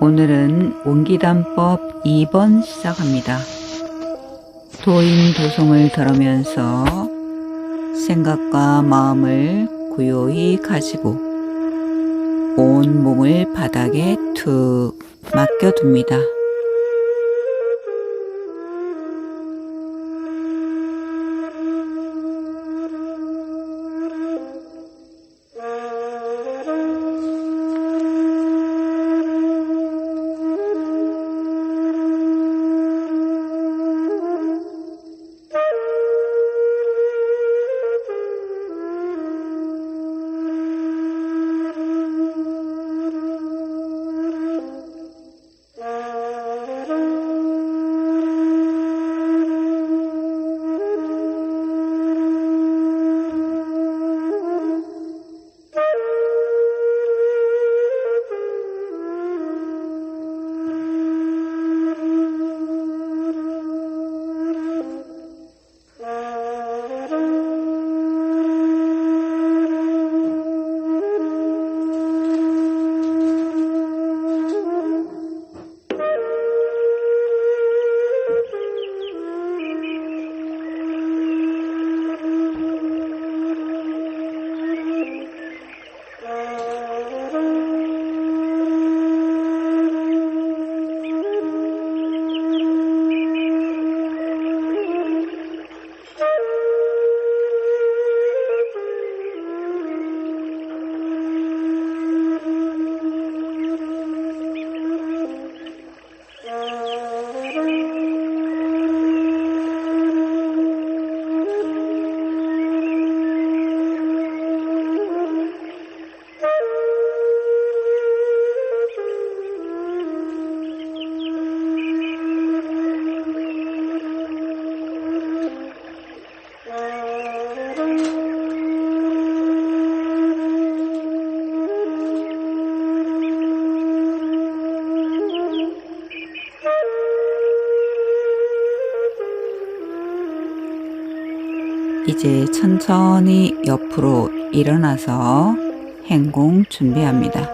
오늘은 원기단법 2번 시작합니다. 도인 도성을 들으면서 생각과 마음을 고요히 가지고 온 몸을 바닥에 툭 맡겨둡니다. 이제 천천히 옆으로 일어나서 행공 준비합니다.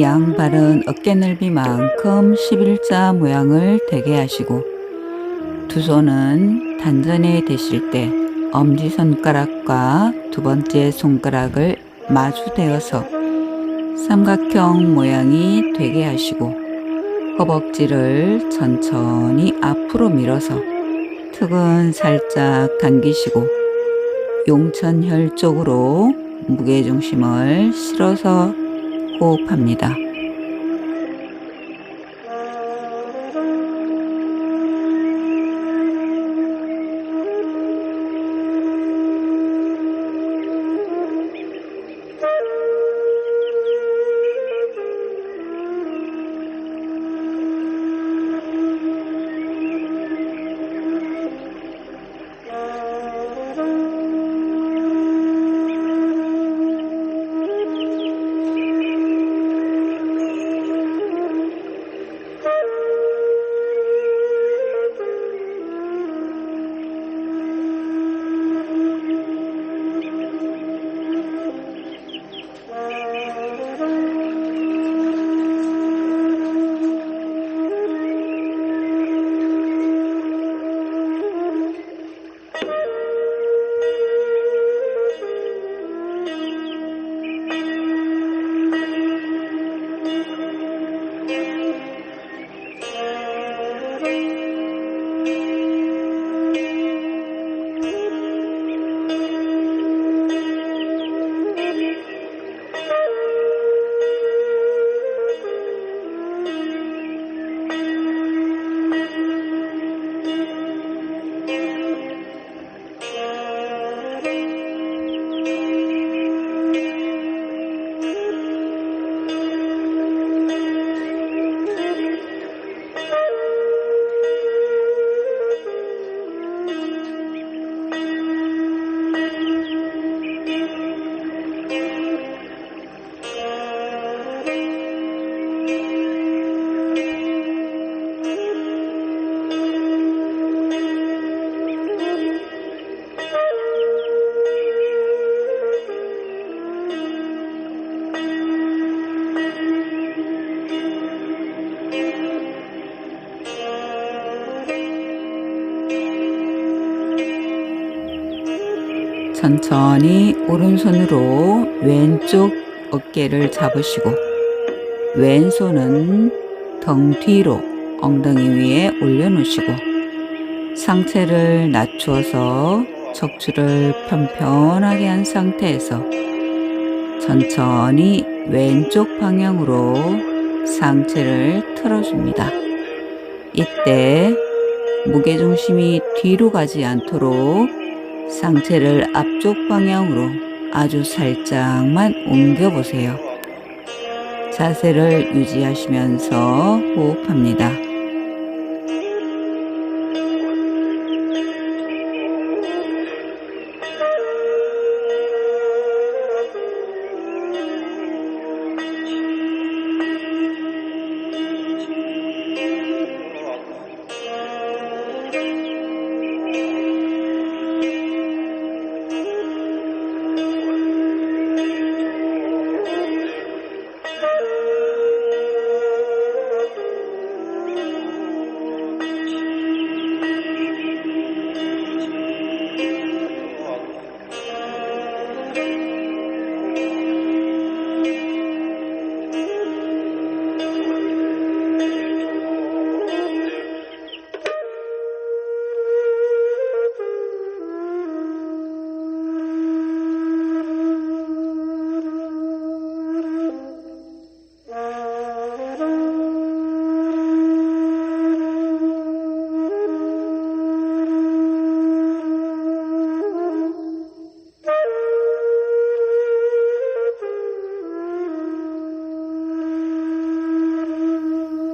양발은 어깨 넓이만큼 11자 모양을 되게 하시고 두 손은 단전에 대실 때 엄지손가락과 두 번째 손가락을 마주대어서 삼각형 모양이 되게 하시고 허벅지를 천천히 앞으로 밀어서 턱은 살짝 당기시고 용천혈 쪽으로 무게중심을 실어서 호흡합니다. 천천히 오른손으로 왼쪽 어깨를 잡으시고 왼손은 등 뒤로 엉덩이 위에 올려놓으시고 상체를 낮추어서 척추를 편편하게 한 상태에서 천천히 왼쪽 방향으로 상체를 틀어줍니다. 이때 무게중심이 뒤로 가지 않도록 상체를 앞쪽 방향으로 아주 살짝만 옮겨 보세요. 자세를 유지하시면서 호흡합니다.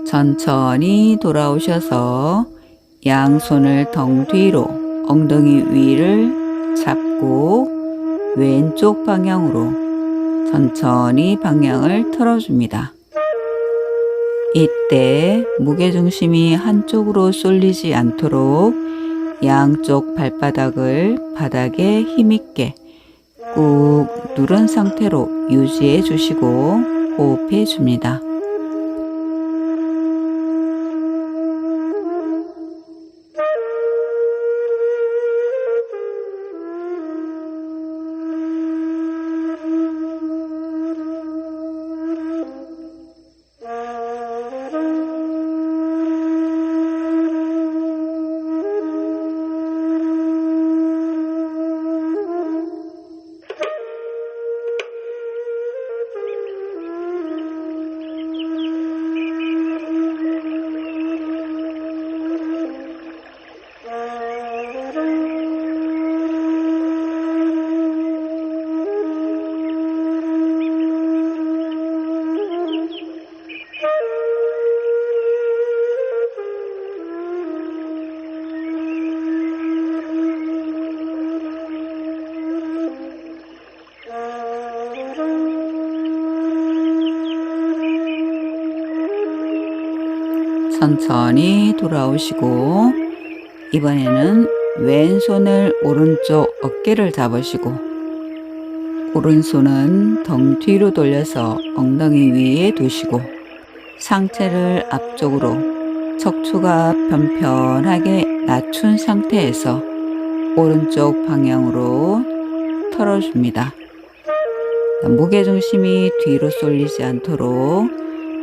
천천히 돌아오셔서 양손을 등 뒤로 엉덩이 위를 잡고 왼쪽 방향으로 천천히 방향을 틀어줍니다. 이때 무게중심이 한쪽으로 쏠리지 않도록 양쪽 발바닥을 바닥에 힘있게 꾹 누른 상태로 유지해 주시고 호흡해 줍니다. 천천히 돌아오시고 이번에는 왼손을 오른쪽 어깨를 잡으시고 오른손은 등 뒤로 돌려서 엉덩이 위에 두시고 상체를 앞쪽으로 척추가 편편하게 낮춘 상태에서 오른쪽 방향으로 털어줍니다. 무게 중심이 뒤로 쏠리지 않도록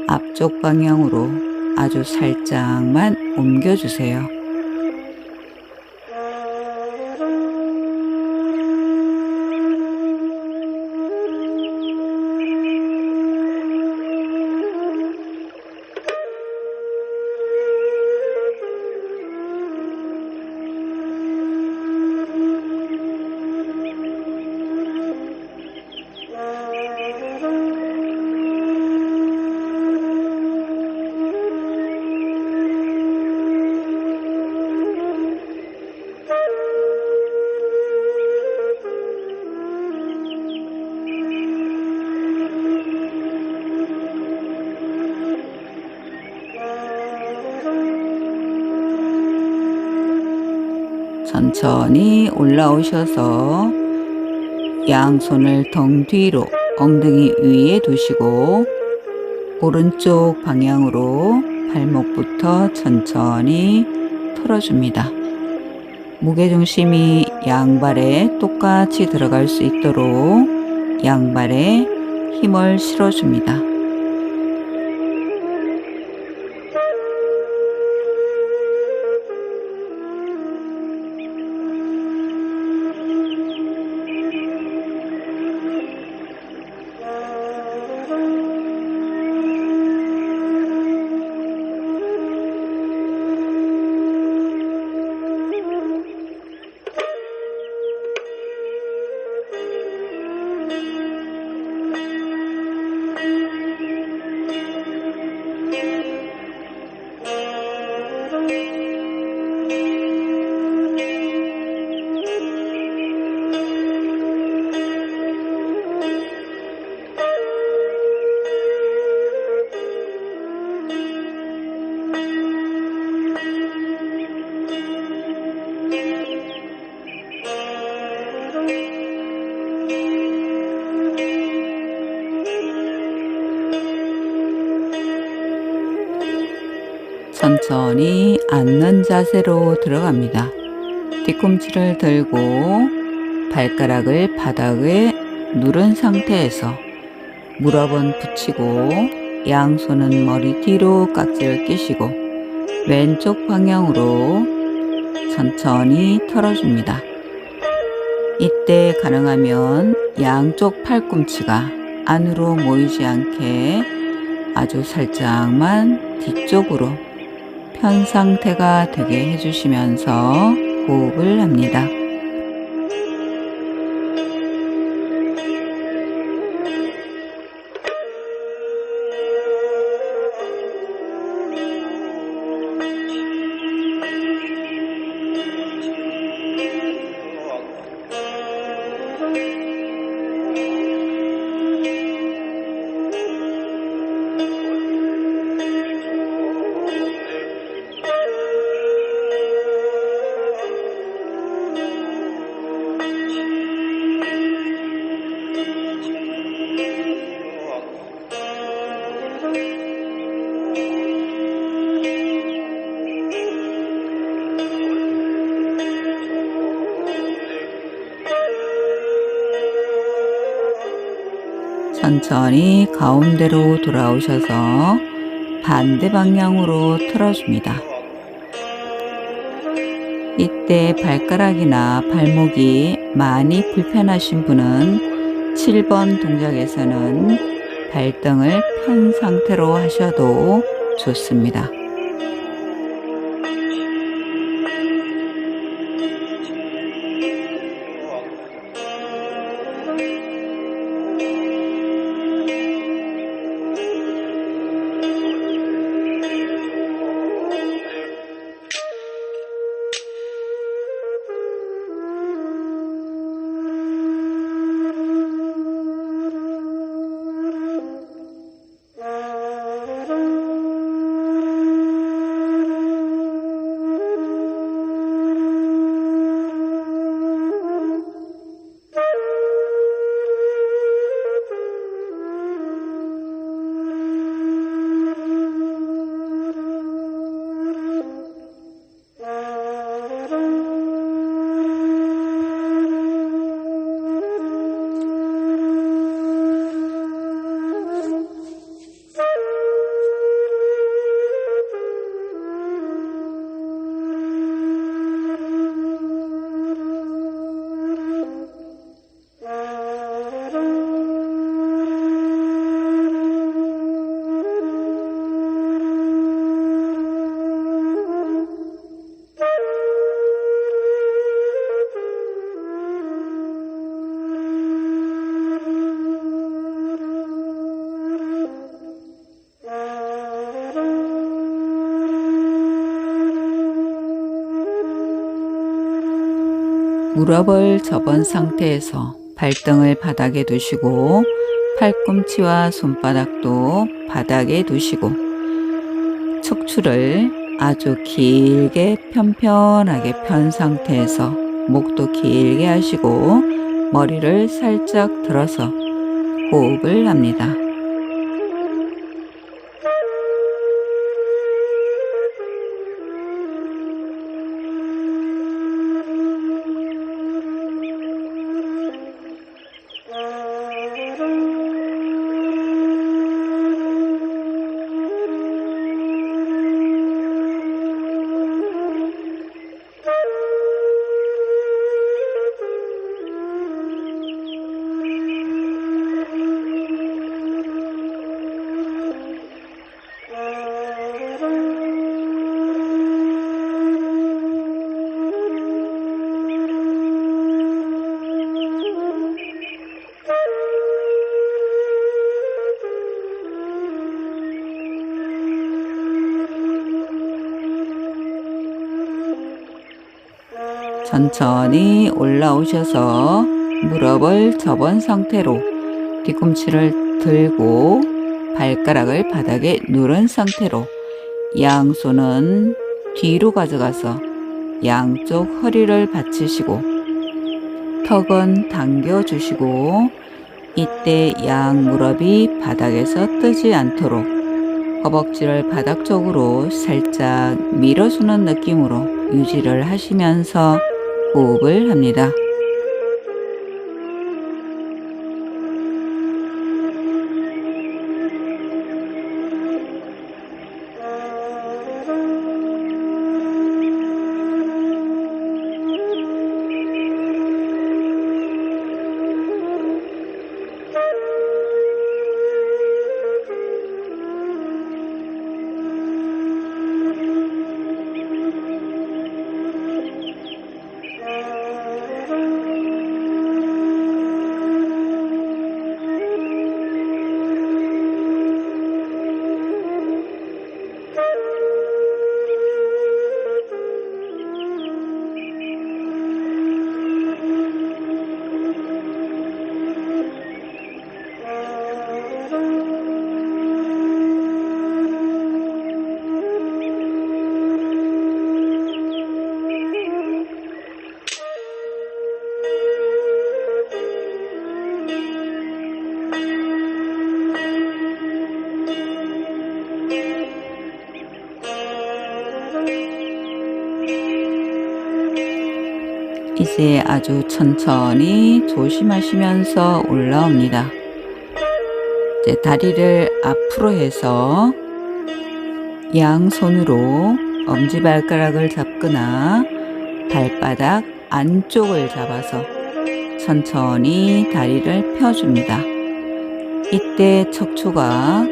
앞쪽 방향으로 아주 살짝만 옮겨주세요. 천천히 올라오셔서 양손을 등 뒤로 엉덩이 위에 두시고 오른쪽 방향으로 발목부터 천천히 털어줍니다. 무게중심이 양발에 똑같이 들어갈 수 있도록 양발에 힘을 실어줍니다. 천천히 앉는 자세로 들어갑니다. 뒤꿈치를 들고 발가락을 바닥에 누른 상태에서 무릎은 붙이고 양손은 머리 뒤로 깍지를 끼시고 왼쪽 방향으로 천천히 털어줍니다. 이때 가능하면 양쪽 팔꿈치가 안으로 모이지 않게 아주 살짝만 뒤쪽으로 편 상태가 되게 해주시면서 호흡을 합니다. 천천히 가운데로 돌아오셔서 반대 방향으로 틀어줍니다. 이때 발가락이나 발목이 많이 불편하신 분은 7번 동작에서는 발등을 편 상태로 하셔도 좋습니다. 무릎을 접은 상태에서 발등을 바닥에 두시고 팔꿈치와 손바닥도 바닥에 두시고 척추를 아주 길게 편편하게 편 상태에서 목도 길게 하시고 머리를 살짝 들어서 호흡을 합니다. 천천히 올라오셔서 무릎을 접은 상태로 뒤꿈치를 들고 발가락을 바닥에 누른 상태로 양손은 뒤로 가져가서 양쪽 허리를 받치시고 턱은 당겨주시고 이때 양 무릎이 바닥에서 뜨지 않도록 허벅지를 바닥 쪽으로 살짝 밀어주는 느낌으로 유지를 하시면서 호흡을 합니다. 이제 아주 천천히 조심하시면서 올라옵니다. 이제 다리를 앞으로 해서 양손으로 엄지발가락을 잡거나 발바닥 안쪽을 잡아서 천천히 다리를 펴줍니다. 이때 척추가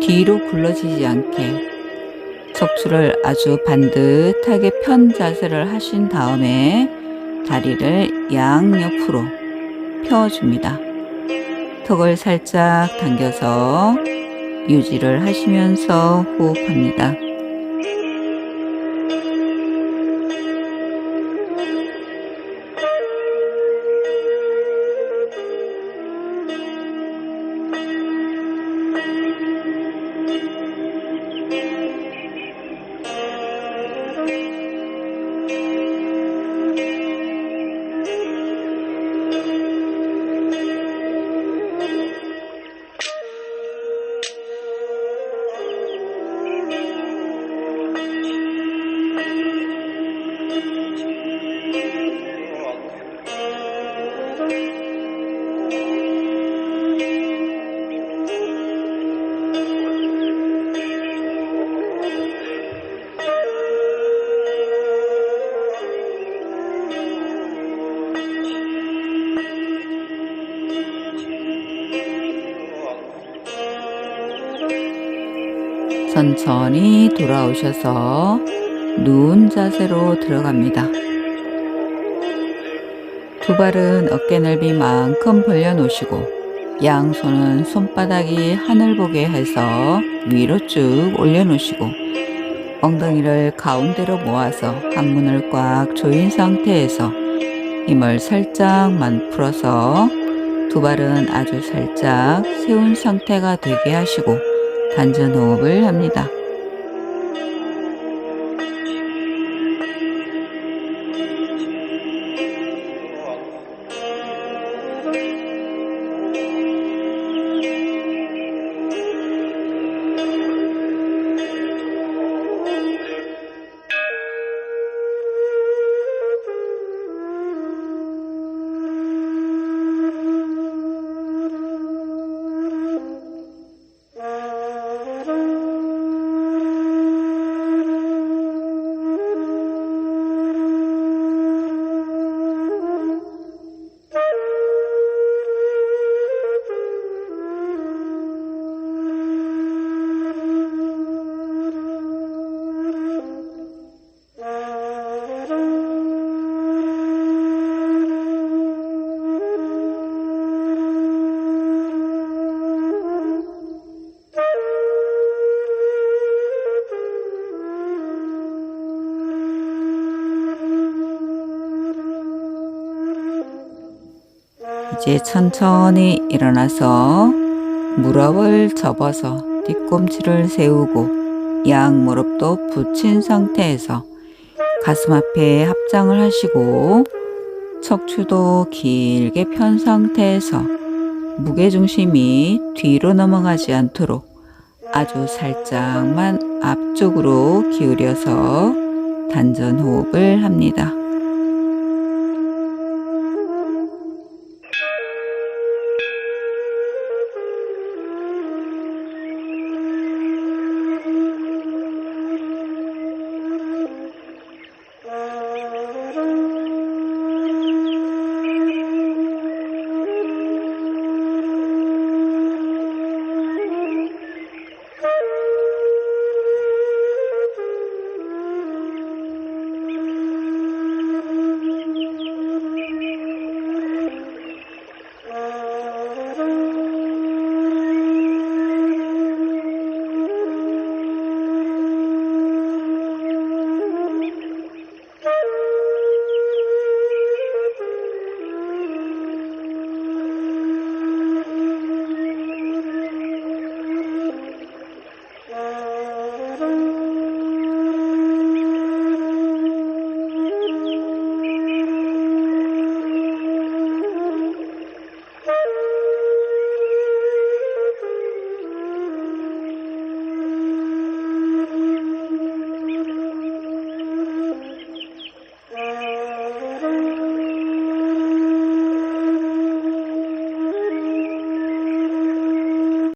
뒤로 굴러지지 않게 척추를 아주 반듯하게 편 자세를 하신 다음에 다리를 양옆으로 펴줍니다. 턱을 살짝 당겨서 유지를 하시면서 호흡합니다. 천천히 돌아오셔서 누운 자세로 들어갑니다. 두 발은 어깨 넓이만큼 벌려놓으시고 양손은 손바닥이 하늘 보게 해서 위로 쭉 올려놓으시고 엉덩이를 가운데로 모아서 한문을 꽉 조인 상태에서 힘을 살짝만 풀어서 두 발은 아주 살짝 세운 상태가 되게 하시고 단전 호흡을 합니다. 이제 천천히 일어나서 무릎을 접어서 뒤꿈치를 세우고 양 무릎도 붙인 상태에서 가슴 앞에 합장을 하시고 척추도 길게 편 상태에서 무게중심이 뒤로 넘어가지 않도록 아주 살짝만 앞쪽으로 기울여서 단전 호흡을 합니다.